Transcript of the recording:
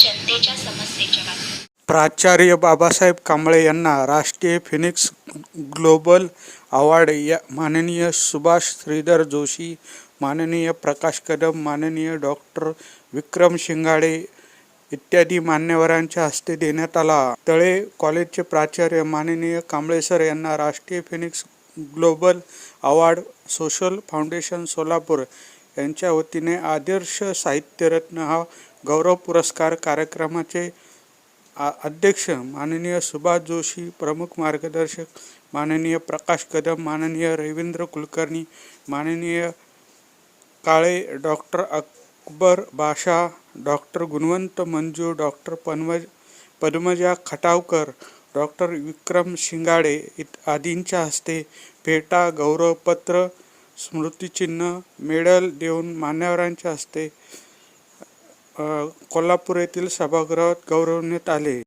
जनतेच्या समस्येच्या प्राचार्य बाबासाहेब कांबळे यांना राष्ट्रीय फिनिक्स ग्लोबल अवॉर्ड या माननीय सुभाष श्रीधर जोशी माननीय प्रकाश कदम माननीय डॉक्टर विक्रम शिंगाडे इत्यादी मान्यवरांच्या हस्ते देण्यात आला. तळे कॉलेजचे प्राचार्य माननीय कांबळे सर यांना राष्ट्रीय phoenix global award social foundation Solapur यांच्या वतीने आदर्श साहित्यरत्न हा गौरव पुरस्कार कार्यक्रमाचे आ- अध्यक्ष माननीय सुभाष जोशी प्रमुख मार्गदर्शक माननीय प्रकाश कदम माननीय रवींद्र कुलकर्णी माननीय Kale doctor Akbar Basha doctor Gunwant Manju doctor पन्मज Padmaja Khatavkar doctor Vikram Shingade इत आदींच्या हस्ते फेटा गौरवपत्र स्मृतिचिन्ह मेडल देऊन मान्यवरांच्या हस्ते कोल्हापूर येथील सभागृहात गौरवण्यात आले.